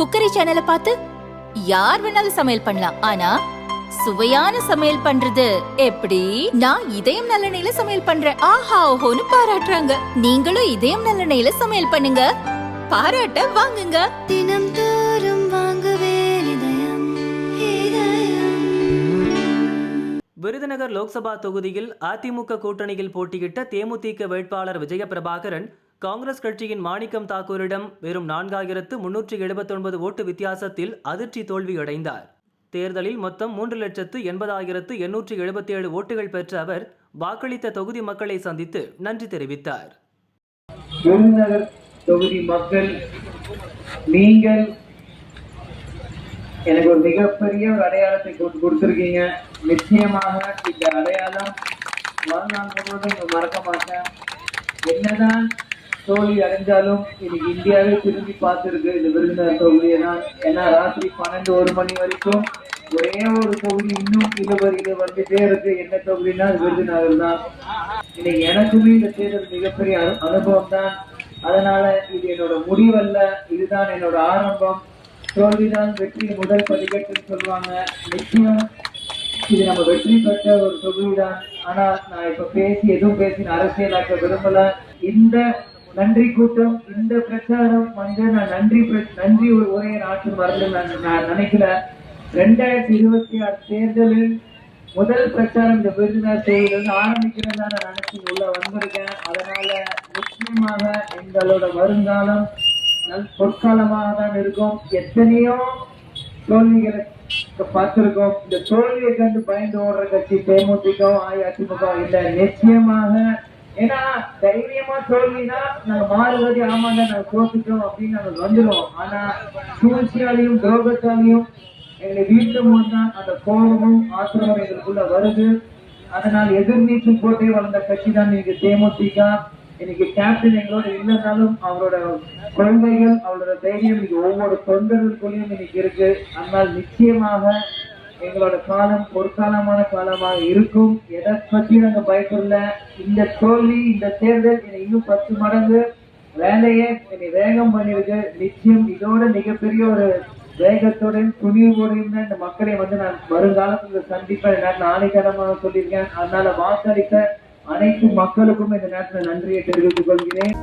Cookery சேனலை பார்த்து யார் வேணாலும் சமையல் பண்ணலாம். ஆனா சுவையான சமையல் பண்றது எப்படி? நான் இதயம் நல்லெண்ணெயில சமையல் பண்றேன். ஆஹா ஓஹோன்னு பாராட்டுறாங்க. நீங்களும் இதயம் நல்லெண்ணெயில சமையல் பண்ணுங்க. பாராட்ட வாங்குங்க. தினம் தோறும் வாங்குவே இதயம் இதயம். விருதுநகர் லோக்சபா தொகுதியில் அதிமுக கூட்டணியில் போட்டியிட்ட தேமுதிக வேட்பாளர் விஜயபிரபாகரன் காங்கிரஸ் கட்சியின் மாணிக்கம் தாக்கூரிடம் வெறும் நான்காயிரத்து முன்னூற்றி எழுபத்தொன்பது ஓட்டு வித்தியாசத்தில் அதிர்ச்சி தோல்வியடைந்தார். தேர்தலில் மொத்தம் மூன்று லட்சத்து எண்பதாயிரத்து எண்ணூற்றி எழுபத்தி ஏழு ஓட்டுகள் பெற்ற அவர் வாக்களித்த தொகுதி மக்களை சந்தித்து நன்றி தெரிவித்தார். தொகுதி மக்கள் நீங்கள் எனக்கு ஒரு மிகப்பெரிய ஒரு அடையாளத்தை கொடுத்துருக்கீங்க. நிச்சயமாக இந்த அடையாளம் வாழ்நாள் முழுவதும் மறக்க மாட்டேன். என்னதான் தோல்வி அடைஞ்சாலும் இது இந்தியாவே திரும்பி பார்த்துருக்கு. இந்த விருதுநகர் தொகுதி. தான் ஏன்னா ராத்திரி பன்னெண்டு ஒரு மணி வரைக்கும் ஒரே ஒரு தொகுதி இன்னும் இழுபறியில வந்துட்டே இருக்கு. என்ன தொகுதினா விருதுநகர் தான். இன்னைக்கு எனக்குமே இந்த தேர்தல் மிகப்பெரிய அனு- அனுபவம் தான் அதனால இது என்னோட முடிவல்ல. இதுதான் என்னோட ஆரம்பம். தோல்விதான் வெற்றி முதல் படிக்கட்டுன்னு சொல்லுவாங்க. நிச்சயம் இது நம்ம வெற்றி பெற்ற ஒரு தொகுதி தான் ஆனா நான் இப்ப பேசி எதுவும் பேசி நான் அரசியலாக்க விரும்பல. இந்த நன்றி கூட்டம். இந்த பிரச்சாரம் வந்து நான் நன்றி பிர- நன்றி ஒரு உரையை நாட்டு மறந்து நான் நினைக்கல. ரெண்டாயிரத்தி இருபத்தி ஆறு தேர்தலில் முதல் பிரச்சாரம் இந்த விருதுநகர் தொகுதியிலிருந்து ஆரம்பிக்கிறதா நான் நினைச்சு உள்ள வந்திருக்கேன். அதனால நிச்சயமாக எங்களோட வருங்காலம் நல் பொற்காலமாக தான் இருக்கும். எத்தனையோ தோல்விகளை பார்த்திருக்கோம். இந்த தோல்வியை கண்டு பயந்து ஓடுற கட்சி தேமுதிக அஇஅதிமுக இல்லை. நிச்சயமாக ஏன்னா தைரியமா தோல்வினா நாங்க மாறுவது ஆமாங்க நாங்க தோத்துட்டோம் அப்படின்னு நாங்க வந்துடும் ஆனா சூழ்ச்சியாலையும் துரோகத்தாலையும் எங்களை வீட்டு தான் அந்த கோபமும் ஆத்திரமும் எங்களுக்குள்ள வருது. அதனால் எதிர்நீச்சல் போட்டே வளர்ந்த கட்சி தான் இன்னைக்கு தேமுதிக. இன்னைக்கு கேப்டன் எங்களோட இல்லைனாலும் அவரோட கொள்கைகள் அவரோட தைரியம் இன்னைக்கு ஒவ்வொரு தொண்டர்களுக்குள்ளேயும் இன்னைக்கு இருக்கு. அதனால் நிச்சயமாக எங்களோட காலம் பொற்காலமான காலமாக இருக்கும். எதை பற்றியும் நாங்கள் பயப்படல. இந்த தோல்வி இந்த தேர்தல் என்னை இன்னும் பத்து மடங்கு வேலையை என்னை வேகம் பண்ணிருக்கு. நிச்சயம் இதோட மிகப்பெரிய ஒரு வேகத்தோடையும் துணிவோடையும் தான் இந்த மக்களை வந்து நான் வருங்காலத்தில் சந்திப்பேன். நான் நாளைக்கடமாக சொல்லியிருக்கேன். அதனால வாக்களித்த அனைத்து மக்களுக்கும் இந்த நேரத்தில் நன்றியை தெரிவித்துக் கொள்கிறேன்.